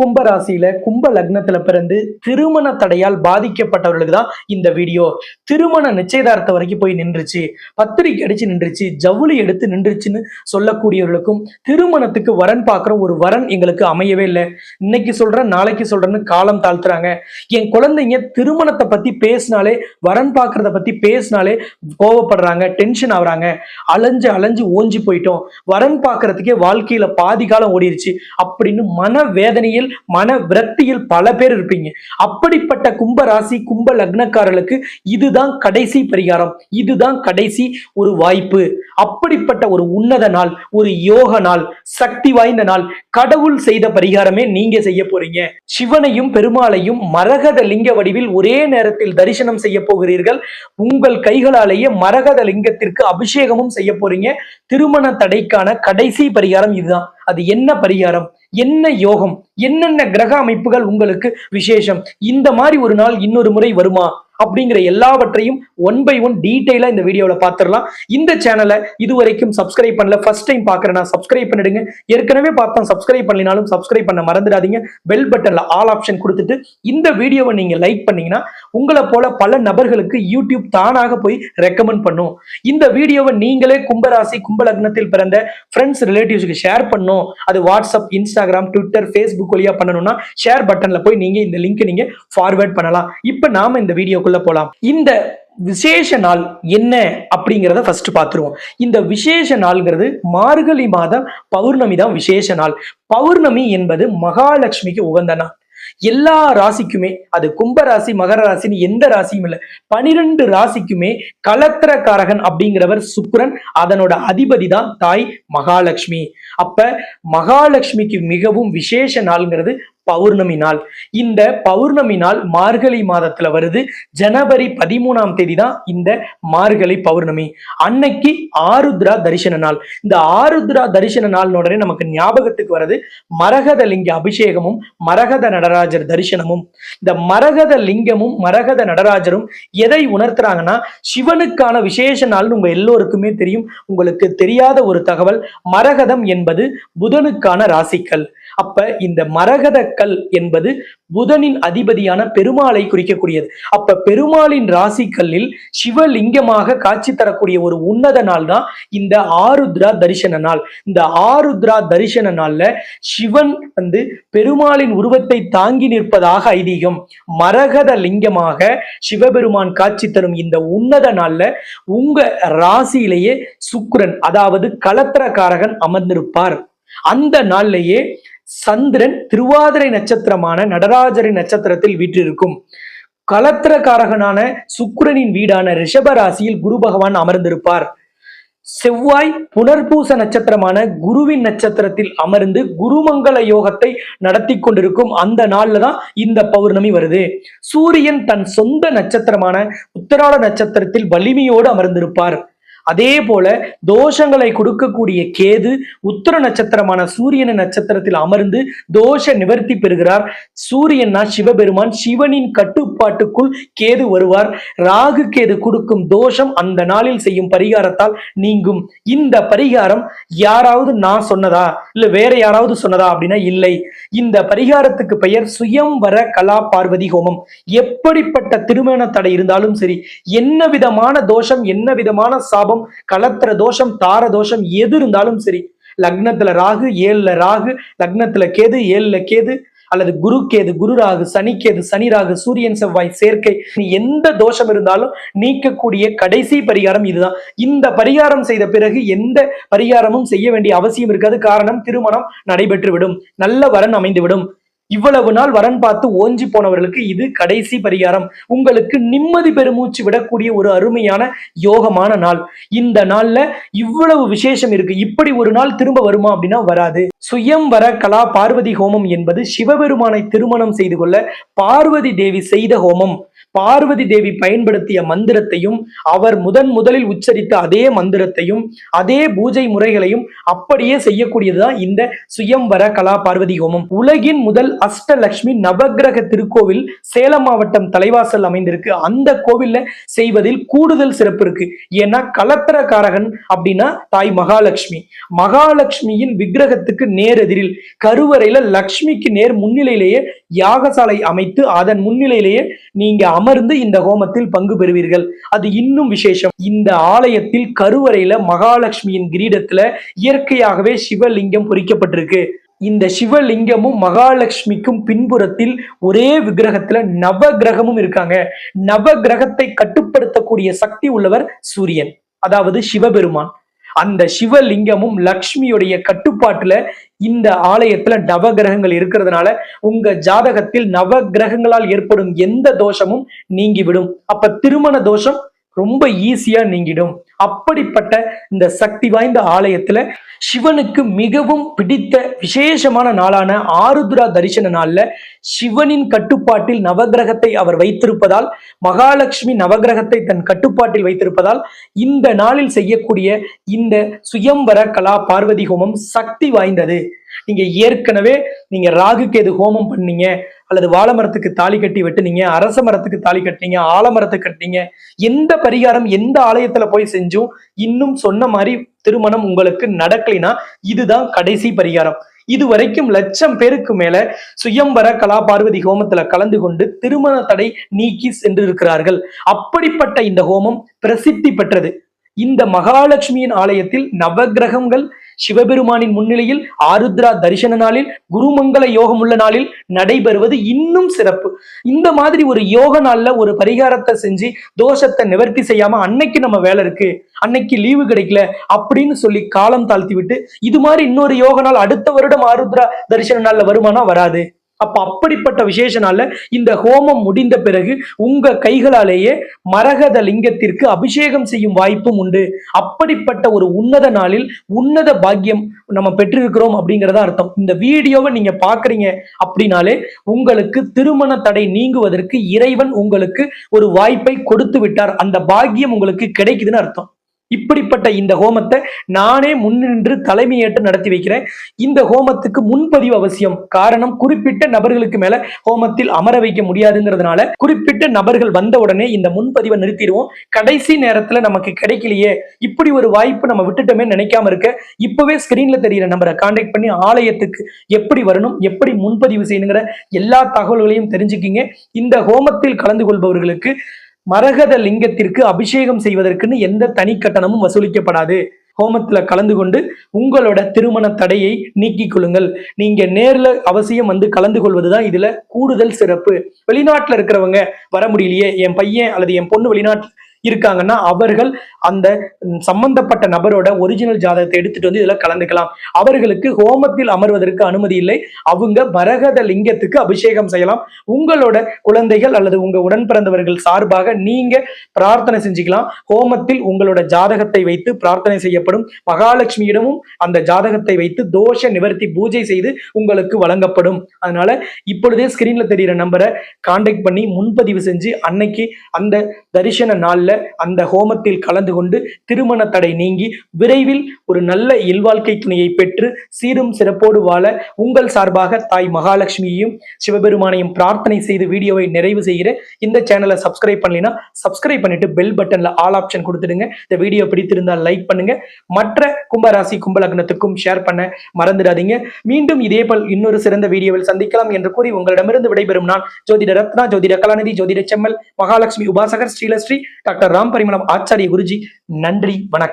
கும்பராசியில கும்ப லக்னத்துல பிறந்து திருமண தடையால் பாதிக்கப்பட்டவர்களுக்கு தான் இந்த வீடியோ. திருமண நிச்சயதார்த்தம் வரைக்கும் போய் நின்றுச்சு பத்திரிக்கை அடிச்சு நின்றுச்சு ஜவுளி எடுத்து நின்றுச்சுன்னு சொல்லக்கூடியவர்களுக்கும் திருமணத்துக்கு வரன் பார்க்குற ஒரு வரன் எங்களுக்கு அமையவே இல்லை. இன்னைக்கு சொல்றேன் நாளைக்கு சொல்றேன்னு காலம் தாழ்த்துறாங்க. என் குழந்தைங்க திருமணத்தை பத்தி பேசினாலே வரன் பார்க்கறத பத்தி பேசினாலே கோவப்படுறாங்க டென்ஷன் ஆகுறாங்க. அலைஞ்சு அலைஞ்சு ஓஞ்சி போயிட்டோம். வரன் பார்க்கறதுக்கே வாழ்க்கையில பாதி காலம் ஓடிருச்சு. அப்படின்னு மன வேதனையில் மன விரக்தியில் பல பேர் இருப்பீங்க. அப்படிப்பட்ட கும்ப ராசி கும்ப லக்னக்காரர்களுக்கு இதுதான் கடைசி பரிகாரம். இதுதான் கடைசி ஒரு வாய்ப்பு. அப்படிப்பட்ட ஒரு உன்னத நாள் ஒரு யோக நாள் சக்தி வாய்ந்த நாள் கடவுள் செய்த பரிகாரமே நீங்க செய்ய போறீங்க. சிவனையும் பெருமாளையும் மரகத லிங்க வடிவில் ஒரே நேரத்தில் தரிசனம் செய்ய போகிறீர்கள். உங்கள் கைகளாலேயே மரகத லிங்கத்திற்கு அபிஷேகமும் செய்ய போறீங்க. திருமண தடைக்கான கடைசி பரிகாரம் இதுதான். அது என்ன பரிகாரம்? என்ன யோகம்? என்னென்ன கிரக அமைப்புகள் உங்களுக்கு விசேஷம்? இந்த மாதிரி ஒரு நாள் இன்னொரு முறை வருமா? அப்படிங்கிற எல்லாவற்றையும் ஒன் பை ஒன் டீட்டெயிலா இந்த வீடியோவில் பார்த்துடலாம். இந்த சேனலை இதுவரைக்கும் சப்ஸ்கிரைப் பண்ணல. ஃபர்ஸ்ட் டைம் பார்க்குறேன்னா சப்ஸ்கிரைப் பண்ணிடுங்க. ஏற்கனவே பார்த்தோம் சப்ஸ்கிரைப் பண்ணினாலும் சப்ஸ்கிரைப் பண்ண மறந்துடாதீங்க. பெல் பட்டன்ல ஆல் ஆப்ஷன் கொடுத்துட்டு இந்த வீடியோவை நீங்க லைக் பண்ணீங்கன்னா உங்களை போல பல நபர்களுக்கு யூடியூப் தானாக போய் ரெக்கமெண்ட் பண்ணும். இந்த வீடியோவை நீங்களே கும்பராசி கும்பலக்னத்தில் பிறந்த ஃப்ரெண்ட்ஸ் ரிலேட்டிவ்ஸ்க்கு ஷேர் பண்ணும். அது வாட்ஸ்அப் இன்ஸ்டாகிராம் ட்விட்டர் ஃபேஸ்புக் வழியா பண்ணணும்னா ஷேர் பட்டன்ல போய் நீங்க இந்த லிங்க் நீங்க ஃபார்வேர்ட் பண்ணலாம். இப்போ நாம இந்த வீடியோ வீடியோக்குள்ள போலாம். இந்த விசேஷ நாள் என்ன அப்படிங்கிறத ஃபர்ஸ்ட் பார்த்துருவோம் இந்த விசேஷ நாள்ங்கிறது மார்கழி மாதம் பௌர்ணமி தான் விசேஷ நாள். பௌர்ணமி என்பது மகாலட்சுமிக்கு உகந்த நாள். எல்லா ராசிக்குமே அது கும்ப ராசி மகர ராசின்னு எந்த ராசியும் இல்லை. பனிரெண்டு ராசிக்குமே கலத்திரக்காரகன் அப்படிங்கிறவர் சுக்கிரன் அதனோட அதிபதி தான் தாய் மகாலட்சுமி. அப்ப மகாலட்சுமிக்கு மிகவும் விசேஷ நாள்ங்கிறது பௌர்ணமி நாள் இந்த பௌர்ணமி நாள் மார்கழி மாதத்துல வருது. ஜனவரி பதிமூணாம் தேதி தான் இந்த மார்கழி பௌர்ணமி. அன்னைக்கு ஆருத்ரா தரிசன நாள். இந்த ஆருத்ரா தரிசன நாள் உடனே நமக்கு ஞாபகத்துக்கு வருது மரகத லிங்க அபிஷேகமும் மரகத நடராஜர் தரிசனமும். இந்த மரகத லிங்கமும் மரகத நடராஜரும் எதை உணர்த்துறாங்கன்னா சிவனுக்கான விசேஷ நாள்னு உங்க எல்லோருக்குமே தெரியும். உங்களுக்கு தெரியாத ஒரு தகவல் மரகதம் என்பது புதனுக்கான ராசிக்கல். அப்ப இந்த மரகத கல் என்பது புதனின் அதிபதியான பெருமாளை குறிக்கக்கூடியது. அப்ப பெருமாளின் ராசிக்கல்லில் சிவலிங்கமாக காட்சி தரக்கூடிய ஒரு உன்னத நாள் தான் இந்த ஆருத்ரா தரிசன நாள். இந்த ஆருத்ரா தரிசன நாள்ல சிவன் வந்து பெருமாளின் உருவத்தை தாங்கி நிற்பதாக ஐதீகம். மரகத லிங்கமாக சிவபெருமான் காட்சி தரும் இந்த உன்னத நாள்ல உங்க ராசியிலேயே சுக்ரன் அதாவது கலத்திரக்காரகன் அமர்ந்திருப்பார். அந்த நாள்லயே சந்திரன் திருவாதிரை நட்சத்திரமான நடராஜரின் நட்சத்திரத்தில் வீற்றிருக்கும். கலத்திரக்காரகனான சுக்கிரனின் வீடான ரிஷப ராசியில் குரு பகவான் அமர்ந்திருப்பார். செவ்வாய் புனர்பூச நட்சத்திரமான குருவின் நட்சத்திரத்தில் அமர்ந்து குருமங்கள யோகத்தை நடத்தி கொண்டிருக்கும் அந்த நாள்ல தான் இந்த பௌர்ணமி வருது. சூரியன் தன் சொந்த நட்சத்திரமான உத்தராட நட்சத்திரத்தில் வலிமையோடு அமர்ந்திருப்பார். அதே போல தோஷங்களை கொடுக்கக்கூடிய கேது உத்தர நட்சத்திரமான சூரியன் நட்சத்திரத்தில் அமர்ந்து தோஷ நிவர்த்தி பெறுகிறார். சூரியன்னா சிவபெருமான் சிவனின் கட்டுப்பாட்டுக்குள் கேது வருவார். ராகு கேது கொடுக்கும் தோஷம் அந்த நாளில் செய்யும் பரிகாரத்தால் நீங்கும். இந்த பரிகாரம் யாராவது நான் சொன்னதா? இல்ல வேற யாராவது சொன்னதா அப்படின்னா இல்லை. இந்த பரிகாரத்துக்கு பெயர் சுயம் வர கலா பார்வதி ஹோமம். எப்படிப்பட்ட திருமண தடை இருந்தாலும் சரி என்ன விதமான தோஷம் என்ன விதமான சாபம் கலத்திர தோஷம் தார தோஷம் எது இருந்தாலும் சரி. லக்னத்துல ராகு ஏழுல ராகு லக்னத்துல கேது ஏழுல கேது அல்லது குரு கேது குரு ராகு சனி கேது சனி ராகு சூரியன் செவ்வாய் சேர்க்கை எந்த தோஷம் இருந்தாலும் நீக்கக்கூடிய கடைசி பரிகாரம் இதுதான். இந்த பரிகாரம் செய்த பிறகு எந்த பரிகாரமும் செய்ய வேண்டிய அவசியம் இருக்காது. காரணம் திருமணம் நடைபெற்றுவிடும். நல்ல வரன் அமைந்துவிடும். இவ்வளவு நாள் வரன் பார்த்து ஓஞ்சி போனவர்களுக்கு இது கடைசி பரிகாரம். உங்களுக்கு நிம்மதி பெருமூச்சு விடக்கூடிய ஒரு அருமையான யோகமான நாள். இந்த நாள்ல இவ்வளவு விசேஷம் இருக்கு. இப்படி ஒரு நாள் திரும்ப வருமா அப்படின்னா வராது. சுயம் வர கலா பார்வதி ஹோமம் என்பது சிவபெருமானை திருமணம் செய்து கொள்ள பார்வதி தேவி செய்த ஹோமம். பார்வதி தேவி பயன்படுத்திய மந்திரத்தையும் அவர் முதன் முதலில் உச்சரித்த அதே மந்திரத்தையும் அதே பூஜை முறைகளையும் அப்படியே செய்யக்கூடியதுதான் இந்த சுயம்பர கலா பார்வதி ஹோமம். உலகின் முதல் அஷ்டலட்சுமி நவக்கிரக திருக்கோவில் சேலம் மாவட்டம் தலைவாசல் அமைந்திருக்கு. அந்த கோவில்ல செய்வதில் கூடுதல் சிறப்பு இருக்கு. ஏன்னா கலத்திரக்காரகன் அப்படின்னா தாய் மகாலட்சுமி மகாலட்சுமியின் விக்கிரகத்துக்கு நேரெதிரில் கருவறையில லக்ஷ்மிக்கு நேர் முன்னிலையிலேயே யாகசாலை அமைத்து அதன் முன்னிலையிலேயே நீங்க அமர்ந்து இந்த ஹோமத்தில் பங்கு பெறுவீர்கள். அது இன்னும் விசேஷம். இந்த ஆலயத்தில் கருவறையில மகாலட்சுமியின் கிரீடத்துல இயற்கையாகவே சிவலிங்கம் பொறிக்கப்பட்டிருக்கு. இந்த சிவலிங்கமும் மகாலட்சுமிக்கும் பின்புறத்தில் ஒரே விக்கிரகத்துல நவ கிரகமும் இருக்காங்க. நவ கிரகத்தை கட்டுப்படுத்தக்கூடிய சக்தி உள்ளவர் சூரியன் அதாவது சிவபெருமான். அந்த சிவலிங்கமும் லக்ஷ்மியுடைய கட்டுப்பாட்டுல இந்த ஆலயத்துல நவ கிரகங்கள் இருக்கிறதுனால உங்க ஜாதகத்தில் நவ கிரகங்களால் ஏற்படும் எந்த தோஷமும் நீங்கிவிடும். அப்ப திருமண தோஷம் ரொம்ப ஈஸியா நீங்கிடும். அப்படிப்பட்ட இந்த சக்தி வாய்ந்த ஆலயத்துல சிவனுக்கு மிகவும் பிடித்த விசேஷமான நாளான ஆருத்ரா தரிசன நாள்ல சிவனின் கட்டுப்பாட்டில் நவகிரகத்தை அவர் வைத்திருப்பதால் மகாலட்சுமி நவகிரகத்தை தன் கட்டுப்பாட்டில் வைத்திருப்பதால் இந்த நாளில் செய்யக்கூடிய இந்த சுயம்பர கலா பார்வதி ஹோமம் சக்தி வாய்ந்தது. நீங்க ஏற்கனவே நீங்க ராகுக்கு எது ஹோமம் பண்ணீங்க அல்லது வாழை மரத்துக்கு தாலி கட்டி வெட்டுனீங்க அரச மரத்துக்கு தாலி கட்டினீங்க ஆலமரத்துக்கு கட்டினீங்க எந்த பரிகாரம் எந்த ஆலயத்துல போய் செஞ்சும் இன்னும் சொன்ன மாதிரி திருமணம் உங்களுக்கு நடக்கலைன்னா இதுதான் கடைசி பரிகாரம். இது வரைக்கும் லட்சம் பேருக்கு மேல சுயம்பர கலா பார்வதி ஹோமத்துல கலந்து கொண்டு திருமண தடை நீக்கி சென்று இருக்கிறார்கள் அப்படிப்பட்ட இந்த ஹோமம் பிரசித்தி பெற்றது. இந்த மகாலட்சுமியின் ஆலயத்தில் நவகிரகங்கள் சிவபெருமானின் முன்னிலையில் ஆருத்ரா தரிசன நாளில் குருமங்கள யோகம் உள்ள நாளில் நடைபெறுவது இன்னும் சிறப்பு. இந்த மாதிரி ஒரு யோக நாள்ல ஒரு பரிகாரத்தை செஞ்சு தோஷத்தை நிவர்த்தி செய்யாம அன்னைக்கு நம்ம வேலை இருக்கு அன்னைக்கு லீவு கிடைக்கல அப்படின்னு சொல்லி காலம் தாழ்த்தி விட்டு இது மாதிரி இன்னொரு யோக நாள் அடுத்த வருடம் ஆருத்ரா தரிசன நாள்ல வருமானா வராது. அப்ப அப்படிப்பட்ட விசேஷ நாள்ல இந்த ஹோமம் முடிந்த பிறகு உங்க கைகளாலேயே மரகத லிங்கத்திற்கு அபிஷேகம் செய்யும் வாய்ப்பும் உண்டு. அப்படிப்பட்ட ஒரு உன்னத நாளில் உன்னத பாக்கியம் நம்ம பெற்றிருக்கிறோம் அப்படிங்கறத அர்த்தம். இந்த வீடியோவை நீங்க பாக்குறீங்க அப்படின்னாலே உங்களுக்கு திருமண தடை நீங்குவதற்கு இறைவன் உங்களுக்கு ஒரு வாய்ப்பை கொடுத்து விட்டார். அந்த பாக்கியம் உங்களுக்கு கிடைக்குதுன்னு அர்த்தம். இப்படிப்பட்ட இந்த ஹோமத்தை நானே முன்னின்று தலைமையேற்று நடத்தி வைக்கிறேன். இந்த ஹோமத்துக்கு முன்பதிவு அவசியம். காரணம் குறிப்பிட்ட நபர்களுக்கு மேல ஹோமத்தில் அமர வைக்க முடியாதுங்கிறதுனால குறிப்பிட்ட நபர்கள் வந்த உடனே இந்த முன்பதிவை நிறுத்திடுவோம். கடைசி நேரத்துல நமக்கு கிடைக்கலையே. இப்படி ஒரு வாய்ப்பு நம்ம விட்டுட்டோமே நினைக்காம இருக்க இப்பவே ஸ்கிரீன்ல தெரியிற நம்பரை கான்டாக்ட் பண்ணி ஆலயத்துக்கு எப்படி வரணும் எப்படி முன்பதிவு செய்யணுங்கிற எல்லா தகவல்களையும் தெரிஞ்சுக்கிங்க. இந்த ஹோமத்தில் கலந்து கொள்பவர்களுக்கு மரகத லிங்கத்திற்கு அபிஷேகம் செய்வதற்குன்னு எந்த தனி கட்டணமும் வசூலிக்கப்படாது. ஹோமத்துல கலந்து கொண்டு உங்களோட திருமண தடையை நீக்கிக் கொள்ளுங்கள். நீங்க நேர்ல அவசியம் வந்து கலந்து கொள்வதுதான் இதுல கூடுதல் சிறப்பு. வெளிநாட்டுல இருக்கிறவங்க வர முடியலையே என் பையன் அல்லது என் பொண்ணு வெளிநாட்டு இருக்காங்கன்னா அவர்கள் அந்த சம்பந்தப்பட்ட நபரோட ஒரிஜினல் ஜாதகத்தை எடுத்துட்டு வந்து இதுல கலந்துக்கலாம். அவர்களுக்கு ஹோமத்தில் அமர்வதற்கு அனுமதி இல்லை. அவங்க மரகத லிங்கத்துக்கு அபிஷேகம் செய்யலாம். உங்களோட குழந்தைகள் அல்லது உங்க உடன் பிறந்தவர்கள் சார்பாக நீங்க பிரார்த்தனை செஞ்சுக்கலாம். ஹோமத்தில் உங்களோட ஜாதகத்தை வைத்து பிரார்த்தனை செய்யப்படும். மகாலட்சுமியிடமும் அந்த ஜாதகத்தை வைத்து தோஷ நிவர்த்தி பூஜை செய்து உங்களுக்கு வழங்கப்படும். அதனால இப்பொழுதே ஸ்கிரீன்ல தெரியிற நம்பரை கான்டாக்ட் பண்ணி முன்பதிவு செஞ்சு அன்னைக்கு அந்த தரிசன நாள்ல அந்த ஹோமத்தில் கலந்து கொண்டு திருமண தடை நீங்கி விரைவில் ஒரு நல்ல இல்வாழ்க்கை துணையை பெற்று சீரும் சிறப்போடு வாழ உங்கள் சார்பாக தாய் மகாலட்சுமியையும் சிவபெருமானையும் பிரார்த்தனை செய்து வீடியோவை நிறைவு செய்கிற இந்த சேனலை சப்ஸ்கிரைப் பண்ணலைன்னா சப்ஸ்கிரைப் பண்ணிட்டு பெல் பட்டன்ல ஆல் ஆப்ஷன் கொடுத்துடுங்க. இந்த வீடியோ பிடித்திருந்தால் லைக் பண்ணுங்க. மற்ற கும்பராசி கும்பலக்னத்துக்கும் ஷேர் பண்ண மறந்துடாதீங்க. மீண்டும் இதே போல் இன்னொரு சிறந்த வீடியோவில் சந்திக்கலாம் என்று கூறி உங்களிடமிருந்து விடைபெறும் நான் ஜோதிட ரத்னா ஜோதிட கலாநிதி ஜோதிட செம்மல் மகாலட்சுமி உபாசகர் ஸ்ரீலஸ்ரீ டாக்டர் ராம் பரிமளம் ஆச்சாரிய குருஜி நன்றி வணக்கம்.